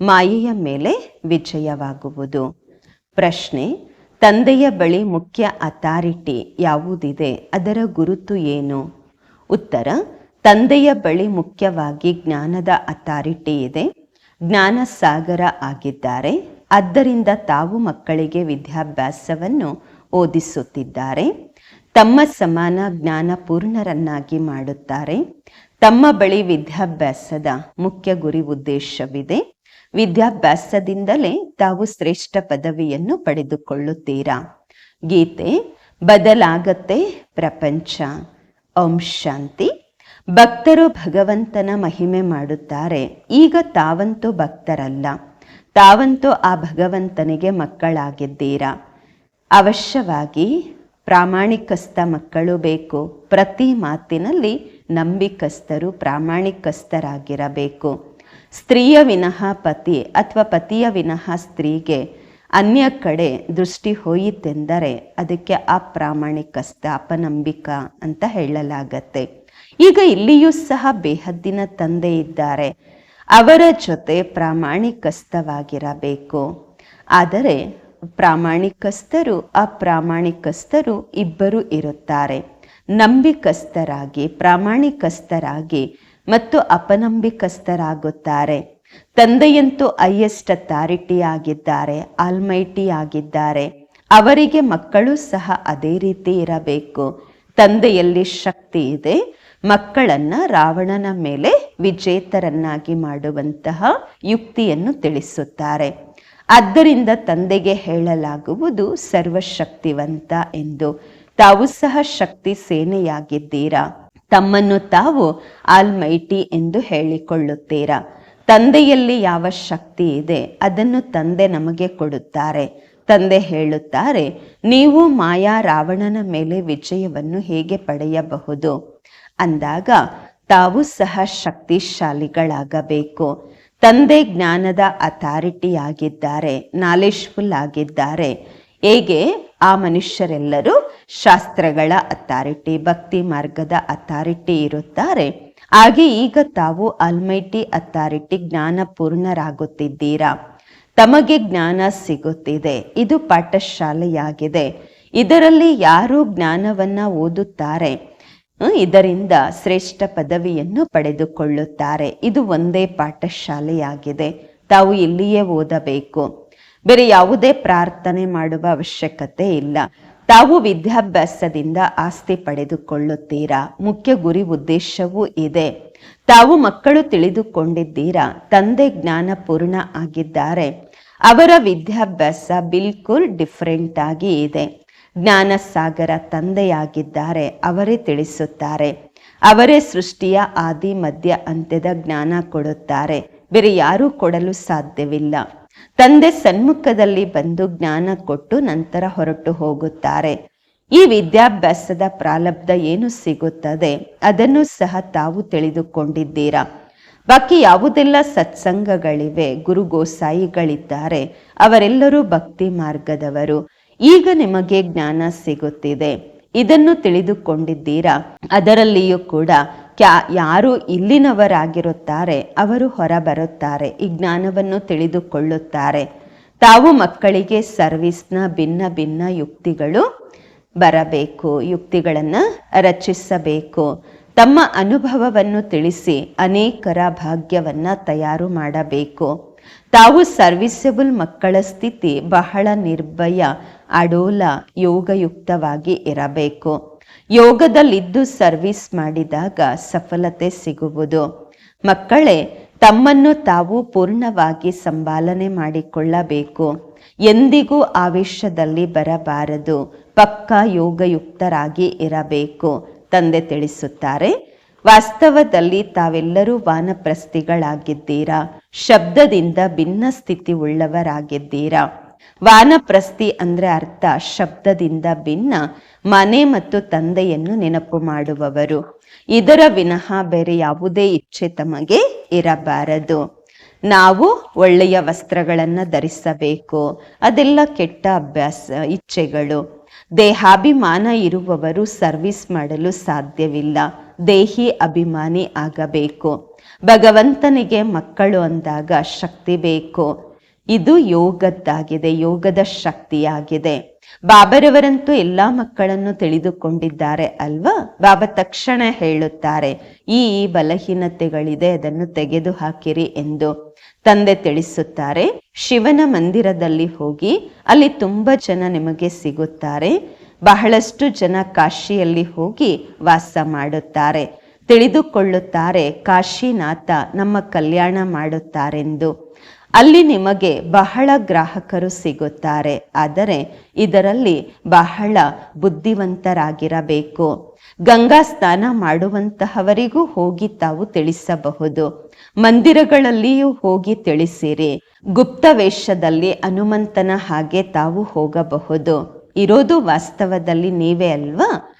ಮಾಯೆಯ ಮೇಲೆ ವಿಜಯವಾಗುವುದು. ಪ್ರಶ್ನೆ, ತಂದೆಯ ಬಳಿ ಮುಖ್ಯ ಅಥಾರಿಟಿ ಯಾವುದಿದೆ? ಅದರ ಗುರುತು ಏನು? ಉತ್ತರ, ತಂದೆಯ ಬಳಿ ಮುಖ್ಯವಾಗಿ ಜ್ಞಾನದ ಅಥಾರಿಟಿ ಇದೆ. ಜ್ಞಾನ ಸಾಗರ ಆಗಿದ್ದಾರೆ. ಆದ್ದರಿಂದ ತಾವು ಮಕ್ಕಳಿಗೆ ವಿದ್ಯಾಭ್ಯಾಸವನ್ನು ಓದಿಸುತ್ತಿದ್ದಾರೆ. ತಮ್ಮ ಸಮಾನ ಜ್ಞಾನ ಪೂರ್ಣರನ್ನಾಗಿ ಮಾಡುತ್ತಾರೆ. ತಮ್ಮ ಬಳಿ ವಿದ್ಯಾಭ್ಯಾಸದ ಮುಖ್ಯ ಗುರಿ ಉದ್ದೇಶವಿದೆ. ವಿದ್ಯಾಭ್ಯಾಸದಿಂದಲೇ ತಾವು ಶ್ರೇಷ್ಠ ಪದವಿಯನ್ನು ಪಡೆದುಕೊಳ್ಳುತ್ತೀರಾ? ಗೀತೆ, ಬದಲಾಗತ್ತೆ ಪ್ರಪಂಚ, ಓಂ ಶಾಂತಿ. ಭಕ್ತರು ಭಗವಂತನ ಮಹಿಮೆ ಮಾಡುತ್ತಾರೆ. ಈಗ ತಾವಂತೂ ಭಕ್ತರಲ್ಲ. ತಾವಂತೂ ಆ ಭಗವಂತನಿಗೆ ಮಕ್ಕಳಾಗಿದ್ದೀರಾ? ಅವಶ್ಯವಾಗಿ ಪ್ರಾಮಾಣಿಕಸ್ಥ ಮಕ್ಕಳು ಬೇಕು. ಪ್ರತಿ ಮಾತಿನಲ್ಲಿ ನಂಬಿಕಸ್ಥರು ಪ್ರಾಮಾಣಿಕಸ್ಥರಾಗಿರಬೇಕು. ಸ್ತ್ರೀಯ ವಿನಃ ಪತಿ ಅಥವಾ ಪತಿಯ ವಿನಃ ಸ್ತ್ರೀಗೆ ಅನ್ಯ ಕಡೆ ದೃಷ್ಟಿ ಹೋಯಿತೆಂದರೆ ಅದಕ್ಕೆ ಅಪ್ರಾಮಾಣಿಕ ಅಪನಂಬಿಕ ಅಂತ ಹೇಳಲಾಗತ್ತೆ. ಈಗ ಇಲ್ಲಿಯೂ ಸಹ ಬೇಹದ್ದಿನ ತಂದೆ ಇದ್ದಾರೆ. ಅವರ ಜೊತೆ ಪ್ರಾಮಾಣಿಕಸ್ಥವಾಗಿರಬೇಕು. ಆದರೆ ಪ್ರಾಮಾಣಿಕಸ್ಥರು, ಅಪ್ರಾಮಾಣಿಕಸ್ಥರು ಇಬ್ಬರು ಇರುತ್ತಾರೆ. ನಂಬಿಕಸ್ಥರಾಗಿ, ಪ್ರಾಮಾಣಿಕಸ್ಥರಾಗಿ ಮತ್ತು ಅಪನಂಬಿಕಸ್ಥರಾಗುತ್ತಾರೆ. ತಂದೆಯಂತೂ ಹೈಯೆಸ್ಟ್ ಅಥಾರಿಟಿ ಆಗಿದ್ದಾರೆ ಆಲ್ಮೈಟಿ ಆಗಿದ್ದಾರೆ ಅವರಿಗೆ ಮಕ್ಕಳು ಸಹ ಅದೇ ರೀತಿ ಇರಬೇಕು. ತಂದೆಯಲ್ಲಿ ಶಕ್ತಿ ಇದೆ, ಮಕ್ಕಳನ್ನ ರಾವಣನ ಮೇಲೆ ವಿಜೇತರನ್ನಾಗಿ ಮಾಡುವಂತಹ ಯುಕ್ತಿಯನ್ನು ತಿಳಿಸುತ್ತಾರೆ. ಆದ್ದರಿಂದ ತಂದೆಗೆ ಹೇಳಲಾಗುವುದು ಸರ್ವಶಕ್ತಿವಂತ ಎಂದು. ತಾವು ಸಹ ಶಕ್ತಿ ಸೇನೆಯಾಗಿದ್ದೀರಾ? ತಮ್ಮನ್ನು ತಾವು ಆಲ್ಮೈಟಿ ಎಂದು ಹೇಳಿಕೊಳ್ಳುತ್ತೀರಾ? ತಂದೆಯಲ್ಲಿ ಯಾವ ಶಕ್ತಿ ಇದೆ? ಅದನ್ನು ತಂದೆ ನಮಗೆ ಕೊಡುತ್ತಾರೆ. ತಂದೆ ಹೇಳುತ್ತಾರೆ, ನೀವು ಮಾಯಾ ರಾವಣನ ಮೇಲೆ ವಿಜಯವನ್ನು ಹೇಗೆ ಪಡೆಯಬಹುದು ಅಂದಾಗ, ತಾವು ಸಹ ಶಕ್ತಿಶಾಲಿಗಳಾಗಬೇಕು. ತಂದೆ ಜ್ಞಾನದ ಅಥಾರಿಟಿ ಆಗಿದ್ದಾರೆ ನಾಲೆಜ್ಫುಲ್ ಆಗಿದ್ದಾರೆ. ಹೇಗೆ? ಆ ಮನುಷ್ಯರೆಲ್ಲರೂ ಶಾಸ್ತ್ರಗಳ ಅಥಾರಿಟಿ, ಭಕ್ತಿ ಮಾರ್ಗದ ಅಥಾರಿಟಿ ಇರುತ್ತಾರೆ. ಹಾಗೆ ಈಗ ತಾವು ಅಲ್ಮೈಟಿ ಅಥಾರಿಟಿ ಜ್ಞಾನ ಪೂರ್ಣರಾಗುತ್ತಿದ್ದೀರಾ ತಮಗೆ ಜ್ಞಾನ ಸಿಗುತ್ತಿದೆ. ಇದು ಪಾಠಶಾಲೆಯಾಗಿದೆ. ಇದರಲ್ಲಿ ಯಾರು ಜ್ಞಾನವನ್ನ ಓದುತ್ತಾರೆ? ಇದರಿಂದ ಶ್ರೇಷ್ಠ ಪದವಿಯನ್ನು ಪಡೆದುಕೊಳ್ಳುತ್ತಾರೆ. ಇದು ಒಂದೇ ಪಾಠಶಾಲೆಯಾಗಿದೆ. ತಾವು ಇಲ್ಲಿಯೇ ಓದಬೇಕು. ಬೇರೆ ಯಾವುದೇ ಪ್ರಾರ್ಥನೆ ಮಾಡುವ ಅವಶ್ಯಕತೆ ಇಲ್ಲ. ತಾವು ವಿದ್ಯಾಭ್ಯಾಸದಿಂದ ಆಸ್ತಿ ಪಡೆದುಕೊಳ್ಳುತ್ತೀರಾ? ಮುಖ್ಯ ಗುರಿ ಉದ್ದೇಶವೂ ಇದೆ. ತಾವು ಮಕ್ಕಳು ತಿಳಿದುಕೊಂಡಿದ್ದೀರಾ? ತಂದೆ ಜ್ಞಾನ ಪೂರ್ಣ ಆಗಿದ್ದಾರೆ. ಅವರ ವಿದ್ಯಾಭ್ಯಾಸ ಬಿಲ್ಕುಲ್ ಡಿಫ್ರೆಂಟ್ ಆಗಿ ಇದೆ. ಜ್ಞಾನ ಸಾಗರ ತಂದೆಯಾಗಿದ್ದಾರೆ. ಅವರೇ ತಿಳಿಸುತ್ತಾರೆ. ಅವರೇ ಸೃಷ್ಟಿಯ ಆದಿ ಮಧ್ಯ ಅಂತ್ಯದ ಜ್ಞಾನ ಕೊಡುತ್ತಾರೆ. ಬೇರೆ ಯಾರೂ ಕೊಡಲು ಸಾಧ್ಯವಿಲ್ಲ. ತಂದೆ ಸನ್ಮುಖದಲ್ಲಿ ಬಂದು ಜ್ಞಾನ ಕೊಟ್ಟು ನಂತರ ಹೊರಟು ಹೋಗುತ್ತಾರೆ. ಈ ವಿದ್ಯಾಭ್ಯಾಸದ ಪ್ರಾಲಬ್ಧ ಏನು ಸಿಗುತ್ತದೆ? ಅದನ್ನು ಸಹ ತಾವು ತಿಳಿದುಕೊಂಡಿದ್ದೀರಾ? ಬಾಕಿ ಯಾವುದೆಲ್ಲ ಸತ್ಸಂಗಗಳಿವೆ? ಗುರು ಗೋಸಾಯಿಗಳಿದ್ದಾರೆ. ಅವರೆಲ್ಲರೂ ಭಕ್ತಿ ಮಾರ್ಗದವರು. ಈಗ ನಿಮಗೆ ಜ್ಞಾನ ಸಿಗುತ್ತಿದೆ. ಇದನ್ನು ತಿಳಿದುಕೊಂಡಿದ್ದೀರಾ? ಅದರಲ್ಲಿಯೂ ಕೂಡ ಕ್ಯಾ, ಯಾರು ಇಲ್ಲಿನವರಾಗಿರುತ್ತಾರೆ, ಅವರು ಹೊರಬರುತ್ತಾರೆ, ಈ ಜ್ಞಾನವನ್ನು ತಿಳಿದುಕೊಳ್ಳುತ್ತಾರೆ. ತಾವು ಮಕ್ಕಳಿಗೆ ಸರ್ವಿಸ್ನ ಭಿನ್ನ ಭಿನ್ನ ಯುಕ್ತಿಗಳು ಬರಬೇಕು, ಯುಕ್ತಿಗಳನ್ನು ರಚಿಸಬೇಕು. ತಮ್ಮ ಅನುಭವವನ್ನು ತಿಳಿಸಿ ಅನೇಕರ ಭಾಗ್ಯವನ್ನು ತಯಾರು ಮಾಡಬೇಕು. ತಾವು ಸರ್ವಿಸಬಲ್ ಮಕ್ಕಳ ಸ್ಥಿತಿ ಬಹಳ ನಿರ್ಭಯ, ಅಡೋಲ, ಯೋಗಯುಕ್ತವಾಗಿ ಇರಬೇಕು. ಯೋಗದಲ್ಲಿದ್ದು ಸರ್ವಿಸ್ ಮಾಡಿದಾಗ ಸಫಲತೆ ಸಿಗುವುದು. ಮಕ್ಕಳೇ, ತಮ್ಮನ್ನು ತಾವು ಪೂರ್ಣವಾಗಿ ಸಂಭಾಲನೆ ಮಾಡಿಕೊಳ್ಳಬೇಕು. ಎಂದಿಗೂ ಆವೇಶದಲ್ಲಿ ಬರಬಾರದು. ಪಕ್ಕಾ ಯೋಗಯುಕ್ತರಾಗಿ ಇರಬೇಕು, ತಂದೆ ತಿಳಿಸುತ್ತಾರೆ. ವಾಸ್ತವದಲ್ಲಿ ತಾವೆಲ್ಲರೂ ವಾನಪ್ರಸ್ಥಿಗಳಾಗಿದ್ದೀರಾ? ಶಬ್ದದಿಂದ ಭಿನ್ನ ಸ್ಥಿತಿ ಉಳ್ಳವರಾಗಿದ್ದೀರಾ ವಾನಪ್ರಸ್ಥಿ ಅಂದರೆ ಅರ್ಥ ಶಬ್ದದಿಂದ ಭಿನ್ನ ಮನೆ ಮತ್ತು ತಂದೆಯನ್ನು ನೆನಪು ಮಾಡುವವರು. ಇದರ ವಿನಃ ಬೇರೆ ಯಾವುದೇ ಇಚ್ಛೆ ತಮಗೆ ಇರಬಾರದು. ನಾವು ಒಳ್ಳೆಯ ವಸ್ತ್ರಗಳನ್ನು ಧರಿಸಬೇಕು. ಅದೆಲ್ಲ ಕೆಟ್ಟ ಅಭ್ಯಾಸ, ಇಚ್ಛೆಗಳು. ದೇಹಾಭಿಮಾನ ಇರುವವರು ಸರ್ವಿಸ್ ಮಾಡಲು ಸಾಧ್ಯವಿಲ್ಲ. ದೇಹಿ ಅಭಿಮಾನಿ ಆಗಬೇಕು. ಭಗವಂತನಿಗೆ ಮಕ್ಕಳು ಅಂದಾಗ ಶಕ್ತಿ ಬೇಕು. ಇದು ಯೋಗದ್ದಾಗಿದೆ, ಯೋಗದ ಶಕ್ತಿಯಾಗಿದೆ. ಬಾಬರವರಂತೂ ಎಲ್ಲಾ ಮಕ್ಕಳನ್ನು ತಿಳಿದುಕೊಂಡಿದ್ದಾರೆ ಅಲ್ವಾ? ಬಾಬಾ ತಕ್ಷಣ ಹೇಳುತ್ತಾರೆ, ಈ ಬಲಹೀನತೆಗಳಿದೆ, ಅದನ್ನು ತೆಗೆದು ಹಾಕಿರಿ ಎಂದು. ತಂದೆ ತಿಳಿಸುತ್ತಾರೆ, ಶಿವನ ಮಂದಿರದಲ್ಲಿ ಹೋಗಿ, ಅಲ್ಲಿ ತುಂಬಾ ಜನ ನಿಮಗೆ ಸಿಗುತ್ತಾರೆ. ಬಹಳಷ್ಟು ಜನ ಕಾಶಿಯಲ್ಲಿ ಹೋಗಿ ವಾಸ ಮಾಡುತ್ತಾರೆ. ತಿಳಿದುಕೊಳ್ಳುತ್ತಾರೆ, ಕಾಶಿನಾಥ ನಮ್ಮ ಕಲ್ಯಾಣ ಮಾಡುತ್ತಾರೆಂದು. ಅಲ್ಲಿ ನಿಮಗೆ ಬಹಳ ಗ್ರಾಹಕರು ಸಿಗುತ್ತಾರೆ. ಆದರೆ ಇದರಲ್ಲಿ ಬಹಳ ಬುದ್ಧಿವಂತರಾಗಿರಬೇಕು. ಗಂಗಾ ಸ್ನಾನ ಮಾಡುವಂತಹವರಿಗೂ ಹೋಗಿ ತಾವು ತಿಳಿಸಬಹುದು. ಮಂದಿರಗಳಲ್ಲಿಯೂ ಹೋಗಿ ತಿಳಿಸಿರಿ. ಗುಪ್ತ ವೇಷದಲ್ಲಿ ಹನುಮಂತನ ಹಾಗೆ ತಾವು ಹೋಗಬಹುದು. ಇರೋದು ವಾಸ್ತವದಲ್ಲಿ ನೀವೇ ಅಲ್ವಾ?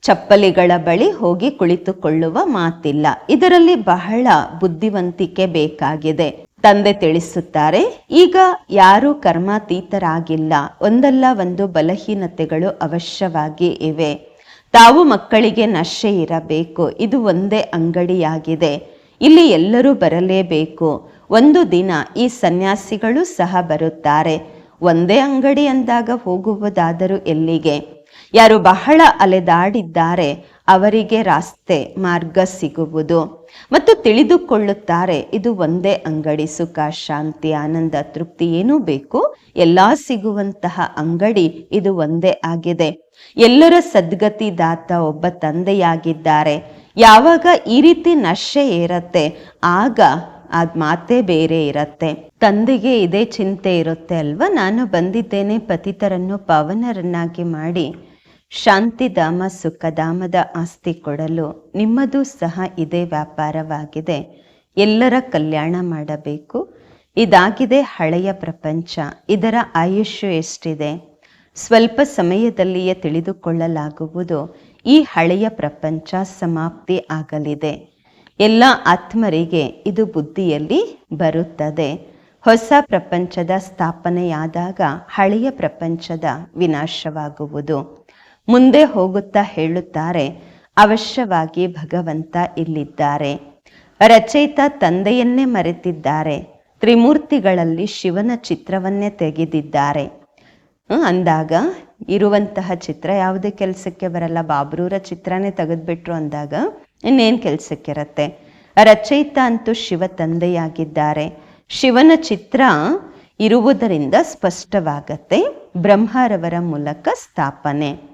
ಚಪ್ಪಲಿಗಳ ಬಳಿ ಹೋಗಿ ಕುಳಿತುಕೊಳ್ಳುವ ಮಾತಿಲ್ಲ. ಇದರಲ್ಲಿ ಬಹಳ ಬುದ್ಧಿವಂತಿಕೆ ಬೇಕಾಗಿದೆ. ತಂದೆ ತಿಳಿಸುತ್ತಾರೆ, ಈಗ ಯಾರು ಕರ್ಮಾತೀತರಾಗಿಲ್ಲ. ಒಂದಲ್ಲ ಒಂದು ಬಲಹೀನತೆಗಳು ಅವಶ್ಯವಾಗಿ ಇವೆ. ತಾವು ಮಕ್ಕಳಿಗೆ ನಶೆ ಇರಬೇಕು. ಇದು ಒಂದೇ ಅಂಗಡಿಯಾಗಿದೆ. ಇಲ್ಲಿ ಎಲ್ಲರೂ ಬರಲೇಬೇಕು. ಒಂದು ದಿನ ಈ ಸನ್ಯಾಸಿಗಳು ಸಹ ಬರುತ್ತಾರೆ. ಒಂದೇ ಅಂಗಡಿ ಅಂದಾಗ ಹೋಗುವುದಾದರೂ ಎಲ್ಲಿಗೆ? ಯಾರು ಬಹಳ ಅಲೆದಾಡಿದ್ದಾರೆ. ಅವರಿಗೆ ರಾಸ್ತೆ ಮಾರ್ಗ ಸಿಗುವುದು. ಮತ್ತು ತಿಳಿದುಕೊಳ್ಳುತ್ತಾರೆ, ಇದು ಒಂದೇ ಅಂಗಡಿ, ಸುಖ, ಶಾಂತಿ, ಆನಂದ, ತೃಪ್ತಿ, ಏನೂ ಬೇಕು? ಎಲ್ಲ ಸಿಗುವಂತಹ ಅಂಗಡಿ ಇದು ಒಂದೇ ಆಗಿದೆ. ಎಲ್ಲರ ಸದ್ಗತಿ ದಾತ ಒಬ್ಬ ತಂದೆಯಾಗಿದ್ದಾರೆ. ಯಾವಾಗ ಈ ರೀತಿ ನಶೆ ಏರತ್ತೆ, ಆಗ ಅದ್ ಮಾತೇ ಬೇರೆ ಇರತ್ತೆ. ತಂದೆಗೆ ಇದೇ ಚಿಂತೆ ಇರುತ್ತೆ ಅಲ್ವಾ? ನಾನು ಬಂದಿದ್ದೇನೆ, ಪತಿತರನ್ನು ಪಾವನರನ್ನಾಗಿ ಮಾಡಿ ಶಾಂತಿಧಾಮ ಸುಖಧಾಮದ ಆಸ್ತಿ ಕೊಡಲು ನಿಮ್ಮದು ಸಹ ಇದೇ ವ್ಯಾಪಾರವಾಗಿದೆ. ಎಲ್ಲರ ಕಲ್ಯಾಣ ಮಾಡಬೇಕು. ಇದಾಗಿದೆ ಹಳೆಯ ಪ್ರಪಂಚ. ಇದರ ಆಯುಷ್ಯ ಎಷ್ಟಿದೆ? ಸ್ವಲ್ಪ ಸಮಯದಲ್ಲಿಯೇ ತಿಳಿದುಕೊಳ್ಳಲಾಗುವುದು. ಈ ಹಳೆಯ ಪ್ರಪಂಚ ಸಮಾಪ್ತಿ ಆಗಲಿದೆ. ಎಲ್ಲ ಆತ್ಮರಿಗೆ ಇದು ಬುದ್ಧಿಯಲ್ಲಿ ಬರುತ್ತದೆ. ಹೊಸ ಪ್ರಪಂಚದ ಸ್ಥಾಪನೆಯಾದಾಗ ಹಳೆಯ ಪ್ರಪಂಚದ ವಿನಾಶವಾಗುವುದು. ಮುಂದೆ ಹೋಗುತ್ತಾ ಹೇಳುತ್ತಾರೆ, ಅವಶ್ಯವಾಗಿ ಭಗವಂತ ಇಲ್ಲಿದ್ದಾರೆ. ರಚಯಿತ ತಂದೆಯನ್ನೇ ಮರೆತಿದ್ದಾರೆ. ತ್ರಿಮೂರ್ತಿಗಳಲ್ಲಿ ಶಿವನ ಚಿತ್ರವನ್ನೇ ತೆಗೆದಿದ್ದಾರೆ. ಅಂದಾಗ ಇರುವಂತಹ ಚಿತ್ರ ಯಾವುದೇ ಕೆಲಸಕ್ಕೆ ಬರಲ್ಲ, ಬಾಬ್ರೂರ ಚಿತ್ರನೇ ತೆಗೆದ್ಬಿಟ್ರು ಅಂದಾಗ ಇನ್ನೇನು ಕೆಲಸಕ್ಕಿರತ್ತೆ ರಚಯಿತ ಅಂತೂ ಶಿವ ತಂದೆಯಾಗಿದ್ದಾರೆ. ಶಿವನ ಚಿತ್ರ ಇರುವುದರಿಂದ ಸ್ಪಷ್ಟವಾಗತ್ತೆ, ಬ್ರಹ್ಮರವರ ಮೂಲಕ ಸ್ಥಾಪನೆ.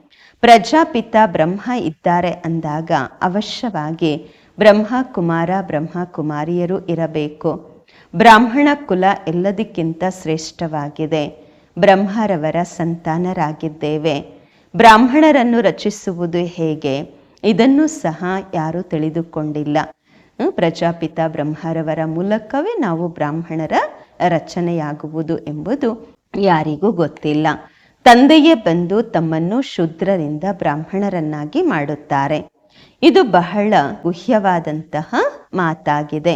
ಪ್ರಜಾಪಿತ ಬ್ರಹ್ಮ ಇದ್ದಾರೆ ಅಂದಾಗ ಅವಶ್ಯವಾಗಿ ಬ್ರಹ್ಮ ಕುಮಾರ ಬ್ರಹ್ಮ ಕುಮಾರಿಯರು ಇರಬೇಕು. ಬ್ರಾಹ್ಮಣ ಕುಲ ಎಲ್ಲದಕ್ಕಿಂತ ಶ್ರೇಷ್ಠವಾಗಿದೆ. ಬ್ರಹ್ಮರವರ ಸಂತಾನರಾಗಿದ್ದೇವೆ. ಬ್ರಾಹ್ಮಣರನ್ನು ರಚಿಸುವುದು ಹೇಗೆ? ಇದನ್ನು ಸಹ ಯಾರೂ ತಿಳಿದುಕೊಂಡಿಲ್ಲ. ಪ್ರಜಾಪಿತ ಬ್ರಹ್ಮರವರ ಮೂಲಕವೇ ನಾವು ಬ್ರಾಹ್ಮಣರ ರಚನೆಯಾಗುವುದು ಎಂಬುದು ಯಾರಿಗೂ ಗೊತ್ತಿಲ್ಲ. ತಂದೆಯೇ ಬಂದು ತಮ್ಮನ್ನು ಶೂದ್ರರಿಂದ ಬ್ರಾಹ್ಮಣರನ್ನಾಗಿ ಮಾಡುತ್ತಾರೆ. ಇದು ಬಹಳ ಗುಹ್ಯವಾದಂತಹ ಮಾತಾಗಿದೆ.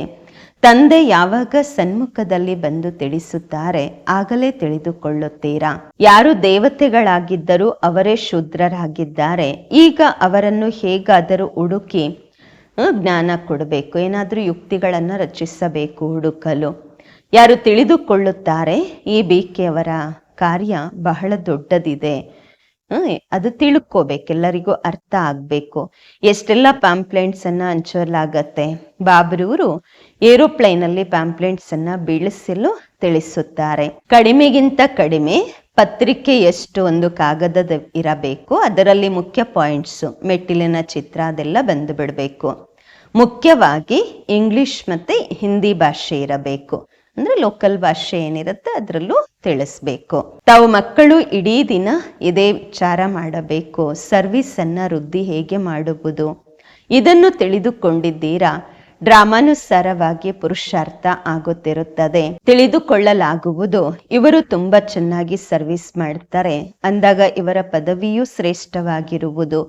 ತಂದೆ ಯಾವಾಗ ಸನ್ಮುಖದಲ್ಲಿ ಬಂದು ತಿಳಿಸುತ್ತಾರೆ ಆಗಲೇ ತಿಳಿದುಕೊಳ್ಳುತ್ತೀರಾ? ಯಾರು ದೇವತೆಗಳಾಗಿದ್ದರೂ ಅವರೇ ಶೂದ್ರರಾಗಿದ್ದಾರೆ. ಈಗ ಅವರನ್ನು ಹೇಗಾದರೂ ಹುಡುಕಿ ಜ್ಞಾನ ಕೊಡಬೇಕು, ಏನಾದರೂ ಯುಕ್ತಿಗಳನ್ನು ರಚಿಸಬೇಕು ಹುಡುಕಲು. ಯಾರು ತಿಳಿದುಕೊಳ್ಳುತ್ತಾರೆ? ಈ ಬೇಕೆಯವರ ಕಾರ್ಯ ಬಹಳ ದೊಡ್ಡದಿದೆ. ಅದು ತಿಳ್ಕೋಬೇಕು, ಎಲ್ಲರಿಗೂ ಅರ್ಥ ಆಗ್ಬೇಕು. ಎಷ್ಟೆಲ್ಲ ಪ್ಯಾಂಪ್ಲೆಂಟ್ಸ್ ಅನ್ನ ಹಂಚಲಾಗತ್ತೆ ಬಾಬ್ರೂರು ಏರೋಪ್ಲೇನ್ ಅಲ್ಲಿ ಪ್ಯಾಂಪ್ಲೆಂಟ್ಸ್ ಅನ್ನ ಬೀಳಿಸಲು ತಿಳಿಸುತ್ತಾರೆ. ಕಡಿಮೆಗಿಂತ ಕಡಿಮೆ ಪತ್ರಿಕೆ ಎಷ್ಟು ಒಂದು ಕಾಗದದ ಇರಬೇಕು, ಅದರಲ್ಲಿ ಮುಖ್ಯ ಪಾಯಿಂಟ್ಸ್ ಮೆಟ್ಟಿಲಿನ ಚಿತ್ರ ಅದೆಲ್ಲ ಬಂದು ಬಿಡಬೇಕು. ಮುಖ್ಯವಾಗಿ ಇಂಗ್ಲಿಷ್ ಮತ್ತೆ ಹಿಂದಿ ಭಾಷೆ ಇರಬೇಕು. ಅಂದ್ರೆ ಲೋಕಲ್ ಭಾಷೆ ಏನಿರುತ್ತೆ ಅದರಲ್ಲೂ ತಿಳಿಸ್ಬೇಕು. ತಾವು ಮಕ್ಕಳು ಇಡೀ ದಿನ ಇದೇ ವಿಚಾರ ಮಾಡಬೇಕು. ಸರ್ವಿಸ್ ಅನ್ನ ವೃದ್ಧಿ ಹೇಗೆ ಮಾಡುವುದು? ಇದನ್ನು ತಿಳಿದುಕೊಂಡಿದ್ದೀರಾ? ಡ್ರಾಮಾನುಸಾರವಾಗಿ ಪುರುಷಾರ್ಥ ಆಗುತ್ತಿರುತ್ತದೆ. ತಿಳಿದುಕೊಳ್ಳಲಾಗುವುದು. ಇವರು ತುಂಬಾ ಚೆನ್ನಾಗಿ ಸರ್ವಿಸ್ ಮಾಡ್ತಾರೆ. ಅಂದಾಗ ಇವರ ಪದವಿಯೂ ಶ್ರೇಷ್ಠವಾಗಿರುವುದು.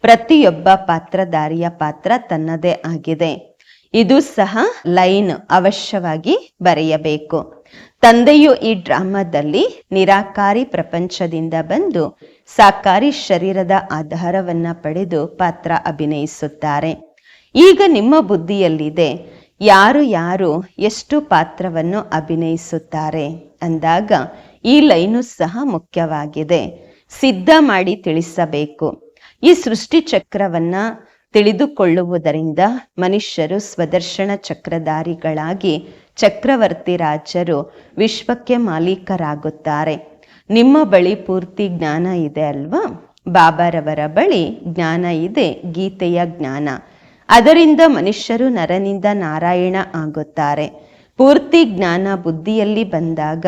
ಪ್ರತಿಯೊಬ್ಬ ಪಾತ್ರಧಾರಿಯ ಪಾತ್ರ ತನ್ನದೇ ಆಗಿದೆ. ಇದು ಸಹ ಲೈನ್ ಅವಶ್ಯವಾಗಿ ಬರೆಯಬೇಕು. ತಂದೆಯು ಈ ಡ್ರಾಮಾದಲ್ಲಿ ನಿರಾಕಾರಿ ಪ್ರಪಂಚದಿಂದ ಬಂದು ಸಾಕಾರಿ ಶರೀರದ ಆಧಾರವನ್ನ ಪಡೆದು ಪಾತ್ರ ಅಭಿನಯಿಸುತ್ತಾರೆ. ಈಗ ನಿಮ್ಮ ಬುದ್ಧಿಯಲ್ಲಿದೆ, ಯಾರು ಯಾರು ಎಷ್ಟು ಪಾತ್ರವನ್ನು ಅಭಿನಯಿಸುತ್ತಾರೆ ಅಂದಾಗ ಈ ಲೈನು ಸಹ ಮುಖ್ಯವಾಗಿದೆ. ಸಿದ್ಧ ಮಾಡಿ ತಿಳಿಸಬೇಕು. ಈ ಸೃಷ್ಟಿ ಚಕ್ರವನ್ನ ತಿಳಿದುಕೊಳ್ಳುವುದರಿಂದ ಮನುಷ್ಯರು ಸ್ವದರ್ಶನ ಚಕ್ರಧಾರಿಗಳಾಗಿ ಚಕ್ರವರ್ತಿ ರಾಜರು ವಿಶ್ವಕ್ಕೆ ಮಾಲೀಕರಾಗುತ್ತಾರೆ. ನಿಮ್ಮ ಬಳಿ ಪೂರ್ತಿ ಜ್ಞಾನ ಇದೆ ಅಲ್ವಾ? ಬಾಬಾರವರ ಬಳಿ ಜ್ಞಾನ ಇದೆ, ಗೀತೆಯ ಜ್ಞಾನ. ಅದರಿಂದ ಮನುಷ್ಯರು ನರನಿಂದ ನಾರಾಯಣ ಆಗುತ್ತಾರೆ. ಪೂರ್ತಿ ಜ್ಞಾನ ಬುದ್ಧಿಯಲ್ಲಿ ಬಂದಾಗ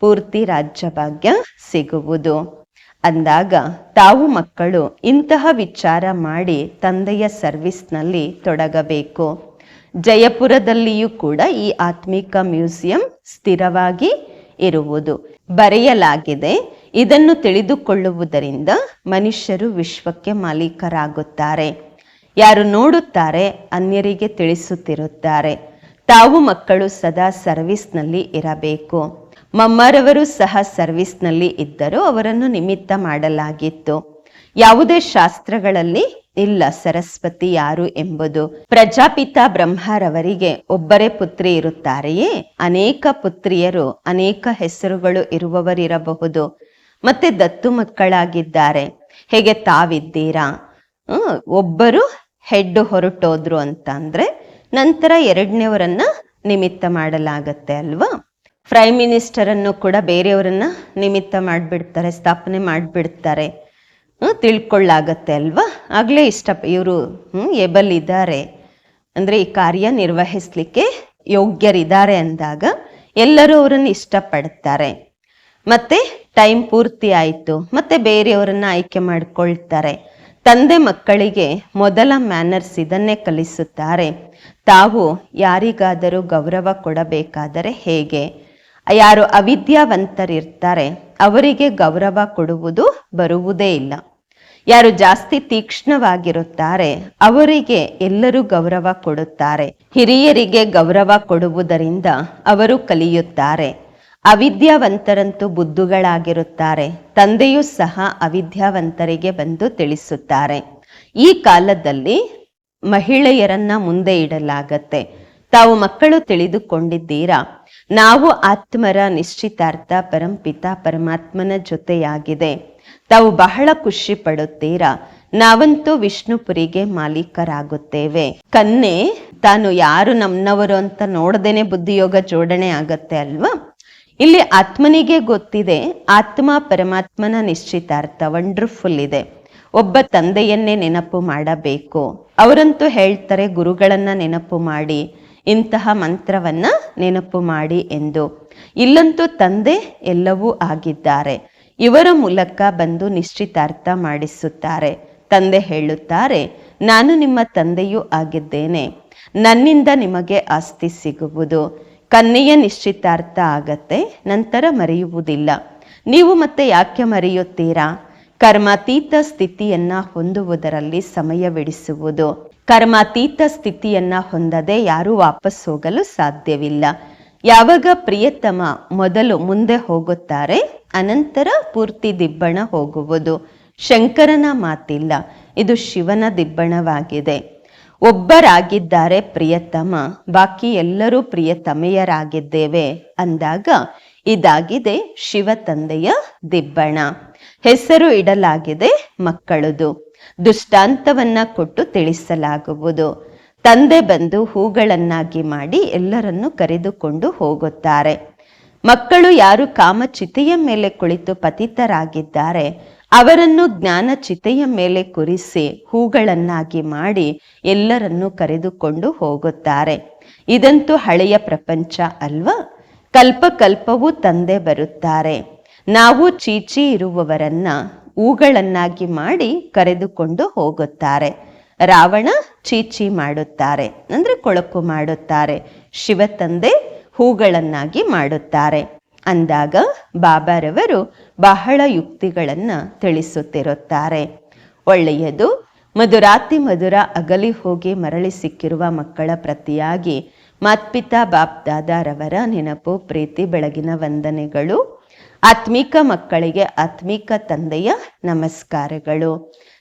ಪೂರ್ತಿ ರಾಜ್ಯಭಾಗ್ಯ ಸಿಗುವುದು. ಅಂದಾಗ ತಾವು ಮಕ್ಕಳು ಇಂತಹ ವಿಚಾರ ಮಾಡಿ ತಂದೆಯ ಸರ್ವಿಸ್ನಲ್ಲಿ ತೊಡಗಬೇಕು. ಜಯಪುರದಲ್ಲಿಯೂ ಕೂಡ ಈ ಆತ್ಮಿಕ ಮ್ಯೂಸಿಯಂ ಸ್ಥಿರವಾಗಿ ಇರುವುದು. ಬರೆಯಲಾಗಿದೆ, ಇದನ್ನು ತಿಳಿದುಕೊಳ್ಳುವುದರಿಂದ ಮನುಷ್ಯರು ವಿಶ್ವಕ್ಕೆ ಮಾಲೀಕರಾಗುತ್ತಾರೆ. ಯಾರು ನೋಡುತ್ತಾರೆ, ಅನ್ಯರಿಗೆ ತಿಳಿಸುತ್ತಿರುತ್ತಾರೆ. ತಾವು ಮಕ್ಕಳು ಸದಾ ಸರ್ವಿಸ್ನಲ್ಲಿ ಇರಬೇಕು. ಮಮ್ಮರವರು ಸಹ ಸರ್ವಿಸ್ನಲ್ಲಿ ಇದ್ದರು ಅವರನ್ನು ನಿಮಿತ್ತ ಮಾಡಲಾಗಿತ್ತು. ಯಾವುದೇ ಶಾಸ್ತ್ರಗಳಲ್ಲಿ ಇಲ್ಲ ಸರಸ್ವತಿ ಯಾರು ಎಂಬುದು. ಪ್ರಜಾಪಿತ ಬ್ರಹ್ಮರವರಿಗೆ ಒಬ್ಬರೇ ಪುತ್ರಿ ಇರುತ್ತಾರೆಯೇ? ಅನೇಕ ಪುತ್ರಿಯರು, ಅನೇಕ ಹೆಸರುಗಳು ಇರುವವರಿರಬಹುದು. ಮತ್ತೆ ದತ್ತು ಮಕ್ಕಳಾಗಿದ್ದಾರೆ. ಹೇಗೆ ತಾವಿದ್ದೀರಾ? ಒಬ್ಬರು ಹೆಡ್ ಹೊರಟೋದ್ರು ಅಂತಂದ್ರೆ ನಂತರ ಎರಡನೇವರನ್ನ ನಿಮಿತ್ತ ಮಾಡಲಾಗತ್ತೆ ಅಲ್ವಾ? ಪ್ರೈಮ್ ಮಿನಿಸ್ಟರನ್ನು ಕೂಡ ಬೇರೆಯವರನ್ನ ನಿಮಿತ್ತ ಮಾಡಿಬಿಡ್ತಾರೆ, ಸ್ಥಾಪನೆ ಮಾಡಿಬಿಡ್ತಾರೆ. ತಿಳ್ಕೊಳ್ಳಾಗತ್ತೆ ಅಲ್ವಾ? ಆಗಲೇ ಇಷ್ಟ, ಇವರು ಎಬಲ್ ಇದ್ದಾರೆ. ಅಂದರೆ ಈ ಕಾರ್ಯ ನಿರ್ವಹಿಸಲಿಕ್ಕೆ ಯೋಗ್ಯರಿದ್ದಾರೆ ಅಂದಾಗ ಎಲ್ಲರೂ ಅವರನ್ನು ಇಷ್ಟಪಡ್ತಾರೆ. ಮತ್ತೆ ಟೈಮ್ ಪೂರ್ತಿ ಆಯಿತು. ಮತ್ತೆ ಬೇರೆಯವರನ್ನ ಆಯ್ಕೆ ಮಾಡಿಕೊಳ್ತಾರೆ. ತಂದೆ ಮಕ್ಕಳಿಗೆ ಮೊದಲ ಮ್ಯಾನರ್ಸ್ ಇದನ್ನೇ ಕಲಿಸುತ್ತಾರೆ. ತಾವು ಯಾರಿಗಾದರೂ ಗೌರವ ಕೊಡಬೇಕಾದರೆ ಹೇಗೆ? ಯಾರು ಅವಿದ್ಯಾವಂತರಿರ್ತಾರೆ, ಅವರಿಗೆ ಗೌರವ ಕೊಡುವುದು ಬರುವುದೇ ಇಲ್ಲ. ಯಾರು ಜಾಸ್ತಿ ತೀಕ್ಷ್ಣವಾಗಿರುತ್ತಾರೆ, ಅವರಿಗೆ ಎಲ್ಲರೂ ಗೌರವ ಕೊಡುತ್ತಾರೆ. ಹಿರಿಯರಿಗೆ ಗೌರವ ಕೊಡುವುದರಿಂದ ಅವರು ಕಲಿಯುತ್ತಾರೆ. ಅವಿದ್ಯಾವಂತರಂತೂ ಬುದ್ಧುಗಳಾಗಿರುತ್ತಾರೆ, ತಂದೆಯೂ ಸಹ ಅವಿದ್ಯಾವಂತರಿಗೆ ಬಂದು ತಿಳಿಸುತ್ತಾರೆ. ಈ ಕಾಲದಲ್ಲಿ ಮಹಿಳೆಯರನ್ನ ಮುಂದೆ ಇಡಲಾಗತ್ತೆ. ತಾವು ಮಕ್ಕಳು ತಿಳಿದುಕೊಂಡಿದ್ದೀರಾ? ನಾವು ಆತ್ಮರ ನಿಶ್ಚಿತಾರ್ಥ ಪರಂಪಿತ ಪರಮಾತ್ಮನ ಜೊತೆಯಾಗಿದೆ. ತಾವು ಬಹಳ ಖುಷಿ ಪಡುತ್ತೀರಾ? ನಾವಂತೂ ವಿಷ್ಣುಪುರಿಗೆ ಮಾಲೀಕರಾಗುತ್ತೇವೆ. ಕನ್ನೆ, ತಾನು ಯಾರು ನಮ್ಮನವರು ಅಂತ ನೋಡದೇನೆ ಬುದ್ಧಿಯೋಗ ಜೋಡಣೆ ಆಗತ್ತೆ ಅಲ್ವಾ? ಇಲ್ಲಿ ಆತ್ಮನಿಗೆ ಗೊತ್ತಿದೆ, ಆತ್ಮ ಪರಮಾತ್ಮನ ನಿಶ್ಚಿತಾರ್ಥ ವಂಡರ್ಫುಲ್ ಇದೆ. ಒಬ್ಬ ತಂದೆಯನ್ನೇ ನೆನಪು ಮಾಡಬೇಕು. ಅವರಂತೂ ಹೇಳ್ತಾರೆ, ಗುರುಗಳನ್ನ ನೆನಪು ಮಾಡಿ ಇಂತಹ ಮಂತ್ರವನ್ನ ನೆನಪು ಮಾಡಿ ಎಂದು. ಇಲ್ಲಂತೂ ತಂದೆ ಎಲ್ಲವೂ ಆಗಿದ್ದಾರೆ. ಇವರ ಮೂಲಕ ಬಂದು ನಿಶ್ಚಿತಾರ್ಥ ಮಾಡಿಸುತ್ತಾರೆ. ತಂದೆ ಹೇಳುತ್ತಾರೆ, ನಾನು ನಿಮ್ಮ ತಂದೆಯೂ ಆಗಿದ್ದೇನೆ. ನನ್ನಿಂದ ನಿಮಗೆ ಆಸ್ತಿ ಸಿಗುವುದು. ಕನ್ನೆಯ ನಿಶ್ಚಿತಾರ್ಥ ಆಗತ್ತೆ, ನಂತರ ಮರೆಯುವುದಿಲ್ಲ. ನೀವು ಮತ್ತೆ ಯಾಕೆ ಮರೆಯುತ್ತೀರಾ? ಕರ್ಮಾತೀತ ಸ್ಥಿತಿಯನ್ನ ಹೊಂದುವುದರಲ್ಲಿ ಸಮಯವಿಡಿಸುವುದು. ಕರ್ಮಾತೀತ ಸ್ಥಿತಿಯನ್ನ ಹೊಂದದೆ ಯಾರೂ ವಾಪಸ್ ಹೋಗಲು ಸಾಧ್ಯವಿಲ್ಲ. ಯಾವಾಗ ಪ್ರಿಯತಮ ಮೊದಲು ಮುಂದೆ ಹೋಗುತ್ತಾರೆ, ಅನಂತರ ಪೂರ್ತಿ ದಿಬ್ಬಣ ಹೋಗುವುದು. ಶಂಕರನ ಮಾತಿಲ್ಲ, ಇದು ಶಿವನ ದಿಬ್ಬಣವಾಗಿದೆ. ಒಬ್ಬರಾಗಿದ್ದಾರೆ ಪ್ರಿಯತಮ, ಬಾಕಿ ಎಲ್ಲರೂ ಪ್ರಿಯತಮೆಯರಾಗಿದ್ದೇವೆ ಅಂದಾಗ ಇದಾಗಿದೆ ಶಿವ ತಂದೆಯ ದಿಬ್ಬಣ. ಹೆಸರು ಇಡಲಾಗಿದೆ ಮಕ್ಕಳದು. ದುಷ್ಟಾಂತವನ್ನ ಕೊಟ್ಟು ತಿಳಿಸಲಾಗುವುದು. ತಂದೆ ಬಂದು ಹೂಗಳನ್ನಾಗಿ ಮಾಡಿ ಎಲ್ಲರನ್ನು ಕರೆದುಕೊಂಡು ಹೋಗುತ್ತಾರೆ. ಮಕ್ಕಳು ಯಾರು ಕಾಮಚಿತೆಯ ಮೇಲೆ ಕುಳಿತು ಪತಿತರಾಗಿದ್ದಾರೆ, ಅವರನ್ನು ಜ್ಞಾನ ಚಿತೆಯ ಮೇಲೆ ಕುರಿಸಿ ಹೂಗಳನ್ನಾಗಿ ಮಾಡಿ ಎಲ್ಲರನ್ನು ಕರೆದುಕೊಂಡು ಹೋಗುತ್ತಾರೆ. ಇದಂತೂ ಹಳೆಯ ಪ್ರಪಂಚ ಅಲ್ವಾ? ಕಲ್ಪ ಕಲ್ಪವೂ ತಂದೆ ಬರುತ್ತಾರೆ. ನಾವು ಚೀಚಿ ಇರುವವರನ್ನ ಹೂಗಳನ್ನಾಗಿ ಮಾಡಿ ಕರೆದುಕೊಂಡು ಹೋಗುತ್ತಾರೆ. ರಾವಣ ಚೀಚಿ ಮಾಡುತ್ತಾರೆ, ಅಂದ್ರೆ ಕೊಳಕು ಮಾಡುತ್ತಾರೆ. ಶಿವ ತಂದೆ ಹೂಗಳನ್ನಾಗಿ ಮಾಡುತ್ತಾರೆ. ಅಂದಾಗ ಬಾಬಾರವರು ಬಹಳ ಯುಕ್ತಿಗಳನ್ನು ತಿಳಿಸುತ್ತಿರುತ್ತಾರೆ. ಒಳ್ಳೆಯದು, ಮಧುರಾತಿ ಮಧುರ ಅಗಲಿ ಹೋಗಿ ಮರಳಿ ಸಿಕ್ಕಿರುವ ಮಕ್ಕಳ ಪ್ರತಿಯಾಗಿ ಮಾತ್ಪಿತಾ ಬಾಪ್ ದಾದಾರವರ ನೆನಪು, ಪ್ರೀತಿ, ಬೆಳಗಿನ ವಂದನೆಗಳು ಆತ್ಮಿಕ ಮಕ್ಕಳಿಗೆ ಆತ್ಮಿಕ ತಂದೆಯ ನಮಸ್ಕಾರಗಳು.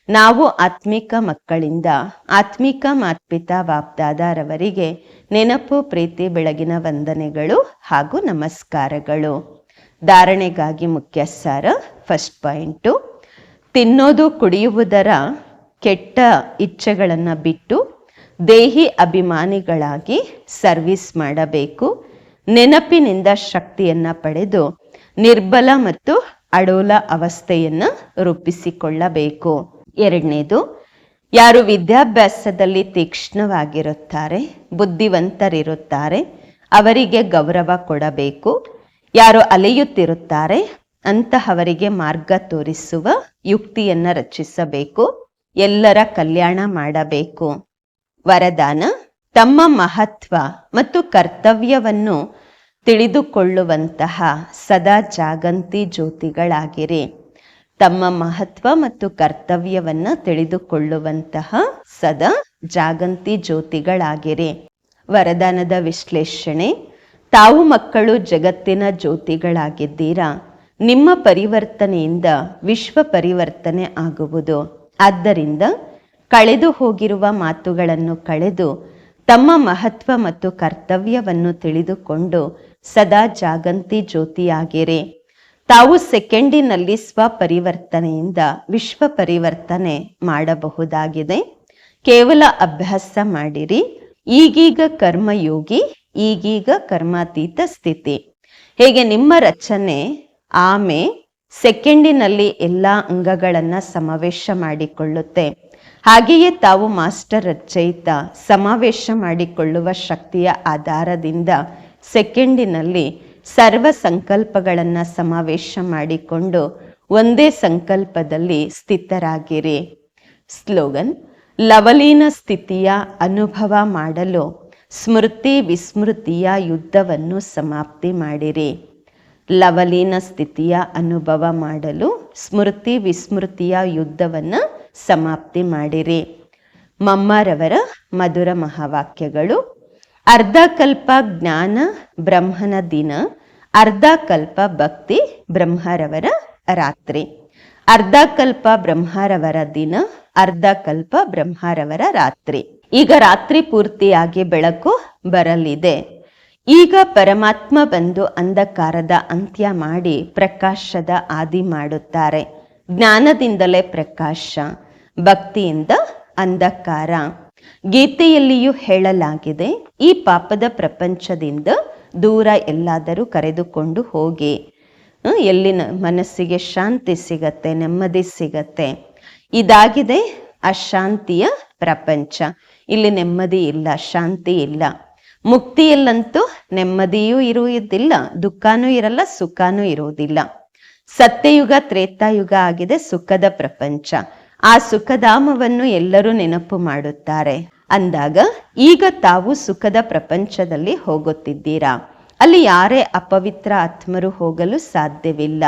ನಾವು ಆತ್ಮಿಕ ಮಕ್ಕಳಿಂದ ಆತ್ಮಿಕ ಮಾತ್ಪಿತಾ ವಾಪ್ದಾದಾರವರಿಗೆ ನೆನಪು, ಪ್ರೀತಿ, ಬೆಳಗಿನ ವಂದನೆಗಳು ಹಾಗೂ ನಮಸ್ಕಾರಗಳು. ಧಾರಣೆಗಾಗಿ ಮುಖ್ಯ ಸಾರ ಫಸ್ಟ್ ಪಾಯಿಂಟು ತಿನ್ನೋದು, ಕುಡಿಯುವುದರ ಕೆಟ್ಟ ಇಚ್ಛೆಗಳನ್ನು ಬಿಟ್ಟು ದೇಹಿ ಅಭಿಮಾನಿಗಳಾಗಿ ಸರ್ವಿಸ್ ಮಾಡಬೇಕು. ನೆನಪಿನಿಂದ ಶಕ್ತಿಯನ್ನು ಪಡೆದು ನಿರ್ಬಲ ಮತ್ತು ಅಡೋಲ ಅವಸ್ಥೆಯನ್ನು ರೂಪಿಸಿಕೊಳ್ಳಬೇಕು. ಎರಡನೇದು, ಯಾರು ವಿದ್ಯಾಭ್ಯಾಸದಲ್ಲಿ ತೀಕ್ಷ್ಣವಾಗಿರುತ್ತಾರೆ, ಬುದ್ಧಿವಂತರಿರುತ್ತಾರೆ, ಅವರಿಗೆ ಗೌರವ ಕೊಡಬೇಕು. ಯಾರು ಅಲೆಯುತ್ತಿರುತ್ತಾರೆ, ಅಂತಹವರಿಗೆ ಮಾರ್ಗ ತೋರಿಸುವ ಯುಕ್ತಿಯನ್ನ ರಚಿಸಬೇಕು. ಎಲ್ಲರ ಕಲ್ಯಾಣ ಮಾಡಬೇಕು. ವರದಾನ, ತಮ್ಮ ಮಹತ್ವ ಮತ್ತು ಕರ್ತವ್ಯವನ್ನು ತಿಳಿದುಕೊಳ್ಳುವಂತಹ ಸದಾ ಜಾಗಂತಿ ಜ್ಯೋತಿಗಳಾಗಿರಿ. ತಮ್ಮ ಮಹತ್ವ ಮತ್ತು ಕರ್ತವ್ಯವನ್ನು ತಿಳಿದುಕೊಳ್ಳುವಂತಹ ಸದಾ ಜಾಗಂತಿ ಜ್ಯೋತಿಗಳಾಗಿರಿ. ವರದಾನದ ವಿಶ್ಲೇಷಣೆ, ತಾವು ಮಕ್ಕಳು ಜಗತ್ತಿನ ಜ್ಯೋತಿಗಳಾಗಿದ್ದೀರಾ? ನಿಮ್ಮ ಪರಿವರ್ತನೆಯಿಂದ ವಿಶ್ವ ಪರಿವರ್ತನೆ ಆಗುವುದು. ಆದ್ದರಿಂದ ಕಳೆದು ಹೋಗಿರುವ ಮಾತುಗಳನ್ನು ಕಳೆದು ತಮ್ಮ ಮಹತ್ವ ಮತ್ತು ಕರ್ತವ್ಯವನ್ನು ತಿಳಿದುಕೊಂಡು ಸದಾ ಜಾಗಂತಿ ಜ್ಯೋತಿಯಾಗಿರಿ. ತಾವು ಸೆಕೆಂಡಿನಲ್ಲಿ ಸ್ವಪರಿವರ್ತನೆಯಿಂದ ವಿಶ್ವ ಪರಿವರ್ತನೆ ಮಾಡಬಹುದಾಗಿದೆ. ಕೇವಲ ಅಭ್ಯಾಸ ಮಾಡಿರಿ. ಈಗೀಗ ಕರ್ಮಯೋಗಿ, ಈಗೀಗ ಕರ್ಮಾತೀತ ಸ್ಥಿತಿ. ಹೇಗೆ ನಿಮ್ಮ ರಚನೆ, ಆಮೆ ಸೆಕೆಂಡಿನಲ್ಲಿ ಎಲ್ಲ ಅಂಗಗಳನ್ನ ಸಮಾವೇಶ ಮಾಡಿಕೊಳ್ಳುತ್ತೆ. ಹಾಗೆಯೇ ತಾವು ಮಾಸ್ಟರ್ ರಚಯಿತ ಸಮಾವೇಶ ಮಾಡಿಕೊಳ್ಳುವ ಶಕ್ತಿಯ ಆಧಾರದಿಂದ ಸೆಕೆಂಡಿನಲ್ಲಿ ಸರ್ವ ಸಂಕಲ್ಪಗಳನ್ನು ಸಮಾವೇಶ ಮಾಡಿಕೊಂಡು ಒಂದೇ ಸಂಕಲ್ಪದಲ್ಲಿ ಸ್ಥಿತರಾಗಿರಿ. ಸ್ಲೋಗನ್, ಲವಲೀನ ಸ್ಥಿತಿಯ ಅನುಭವ ಮಾಡಲು ಸ್ಮೃತಿ ವಿಸ್ಮೃತಿಯ ಯುದ್ಧವನ್ನು ಸಮಾಪ್ತಿ ಮಾಡಿರಿ. ಲವಲೀನ ಸ್ಥಿತಿಯ ಅನುಭವ ಮಾಡಲು ಸ್ಮೃತಿ ವಿಸ್ಮೃತಿಯ ಯುದ್ಧವನ್ನು ಸಮಾಪ್ತಿ ಮಾಡಿರಿ. ಮಮ್ಮರವರ ಮಧುರ ಮಹಾವಾಕ್ಯಗಳು ಅರ್ಧ ಕಲ್ಪ ಜ್ಞಾನ ಬ್ರಹ್ಮನ ದಿನ, ಅರ್ಧಕಲ್ಪ ಭಕ್ತಿ ಬ್ರಹ್ಮರವರ ರಾತ್ರಿ. ಅರ್ಧಕಲ್ಪ ಬ್ರಹ್ಮರವರ ದಿನ, ಅರ್ಧಕಲ್ಪ ಬ್ರಹ್ಮರವರ ರಾತ್ರಿ. ಈಗ ರಾತ್ರಿ ಪೂರ್ತಿಯಾಗಿ ಬೆಳಕು ಬರಲಿದೆ. ಈಗ ಪರಮಾತ್ಮ ಬಂದು ಅಂಧಕಾರದ ಅಂತ್ಯ ಮಾಡಿ ಪ್ರಕಾಶದ ಆದಿ ಮಾಡುತ್ತಾರೆ. ಜ್ಞಾನದಿಂದಲೇ ಪ್ರಕಾಶ, ಭಕ್ತಿಯಿಂದ ಅಂಧಕಾರ. ಗೀತೆಯಲ್ಲಿಯೂ ಹೇಳಲಾಗಿದೆ, ಈ ಪಾಪದ ಪ್ರಪಂಚದಿಂದ ದೂರ ಎಲ್ಲಾದರೂ ಕರೆದುಕೊಂಡು ಹೋಗಿ. ಎಲ್ಲಿನ ಮನಸ್ಸಿಗೆ ಶಾಂತಿ ಸಿಗತ್ತೆ, ನೆಮ್ಮದಿ ಸಿಗತ್ತೆ. ಇದಾಗಿದೆ ಅಶಾಂತಿಯ ಪ್ರಪಂಚ. ಇಲ್ಲಿ ನೆಮ್ಮದಿ ಇಲ್ಲ, ಶಾಂತಿ ಇಲ್ಲ. ಮುಕ್ತಿಯಲ್ಲಂತೂ ನೆಮ್ಮದಿಯೂ ಇರುವುದಿಲ್ಲ, ದುಃಖನೂ ಇರಲ್ಲ, ಸುಖನೂ ಇರುವುದಿಲ್ಲ. ಸತ್ಯಯುಗ, ತ್ರೇತಾಯುಗ ಆಗಿದೆ ಸುಖದ ಪ್ರಪಂಚ. ಆ ಸುಖಧಾಮವನ್ನು ಎಲ್ಲರೂ ನೆನಪು ಮಾಡುತ್ತಾರೆ. ಅಂದಾಗ ಈಗ ತಾವು ಸುಖದ ಪ್ರಪಂಚದಲ್ಲಿ ಹೋಗುತ್ತಿದ್ದೀರಾ? ಅಲ್ಲಿ ಯಾರೇ ಅಪವಿತ್ರ ಆತ್ಮರು ಹೋಗಲು ಸಾಧ್ಯವಿಲ್ಲ.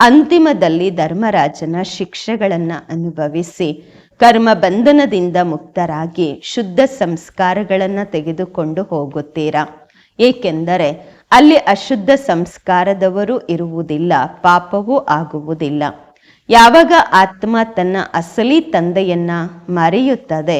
ಅಂತಿಮದಲ್ಲಿ ಧರ್ಮರಾಜನ ಶಿಕ್ಷೆಗಳನ್ನು ಅನುಭವಿಸಿ, ಕರ್ಮ ಬಂಧನದಿಂದ ಮುಕ್ತರಾಗಿ ಶುದ್ಧ ಸಂಸ್ಕಾರಗಳನ್ನು ತೆಗೆದುಕೊಂಡು ಹೋಗುತ್ತೀರಾ? ಏಕೆಂದರೆ ಅಲ್ಲಿ ಅಶುದ್ಧ ಸಂಸ್ಕಾರದವರು ಇರುವುದಿಲ್ಲ, ಪಾಪವೂ ಆಗುವುದಿಲ್ಲ. ಯಾವಾಗ ಆತ್ಮ ತನ್ನ ಅಸಲಿ ತಂದೆಯನ್ನ ಮರೆಯುತ್ತದೆ,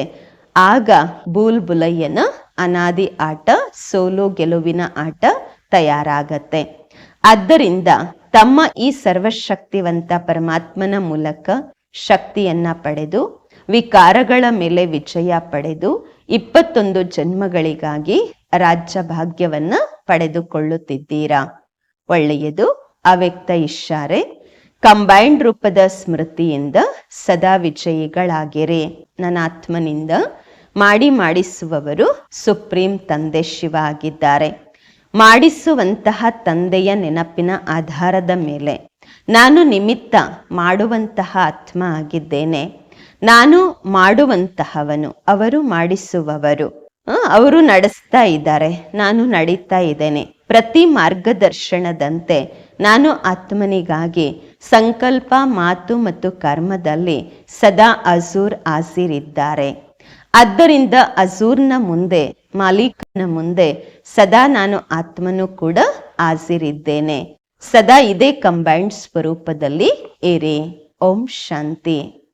ಆಗ ಬೂಲ್ಬುಲಯ್ಯನ ಅನಾದಿ ಆಟ, ಸೋಲು ಗೆಲುವಿನ ಆಟ ತಯಾರಾಗತ್ತೆ. ಆದ್ದರಿಂದ ತಮ್ಮ ಈ ಸರ್ವಶಕ್ತಿವಂತ ಪರಮಾತ್ಮನ ಮೂಲಕ ಶಕ್ತಿಯನ್ನ ಪಡೆದು, ವಿಕಾರಗಳ ಮೇಲೆ ವಿಜಯ ಪಡೆದು, ಇಪ್ಪತ್ತೊಂದು ಜನ್ಮಗಳಿಗಾಗಿ ರಾಜ್ಯ ಭಾಗ್ಯವನ್ನ ಪಡೆದುಕೊಳ್ಳುತ್ತಿದ್ದೀರಾ. ಒಳ್ಳೆಯದು, ಅವ್ಯಕ್ತ ಇಶಾರೆ ಕಂಬೈನ್ಡ್ ರೂಪದ ಸ್ಮೃತಿಯಿಂದ ಸದಾ ವಿಜಯಿಗಳಾಗಿರಿ. ನನ್ನ ಆತ್ಮನಿಂದ ಮಾಡಿ ಮಾಡಿಸುವವರು ಸುಪ್ರೀಂ ತಂದೆ ಶಿವ ಆಗಿದ್ದಾರೆ ಮಾಡಿಸುವಂತಹ ತಂದೆಯ ನೆನಪಿನ ಆಧಾರದ ಮೇಲೆ ನಾನು ನಿಮಿತ್ತ ಮಾಡುವಂತಹ ಆತ್ಮ ಆಗಿದ್ದೇನೆ. ನಾನು ಮಾಡುವಂತಹವನು ಅವರು ಮಾಡಿಸುವವರು. ಅವರು ನಡೆಸ್ತಾ ಇದ್ದಾರೆ. ನಾನು ನಡೀತಾ ಇದ್ದೇನೆ. ಪ್ರತಿ ಮಾರ್ಗದರ್ಶನದಂತೆ ನಾನು ಆತ್ಮನಿಗಾಗಿ ಸಂಕಲ್ಪ ಮಾತು ಮತ್ತು ಕರ್ಮದಲ್ಲಿ ಸದಾ ಅಜೂರ್ ಆಸಿರಿದ್ದಾರೆ. ಆದ್ದರಿಂದ ಅಜೂರ್ನ ಮುಂದೆ, ಮಾಲೀಕನ ಮುಂದೆ ಸದಾ ನಾನು ಆತ್ಮನು ಕೂಡ ಹಾಸಿರಿದ್ದೇನೆ ಸದಾ ಇದೇ ಕಂಬೈಂಡ್ ಸ್ವರೂಪದಲ್ಲಿ ಇರಿ. ಓಂ ಶಾಂತಿ.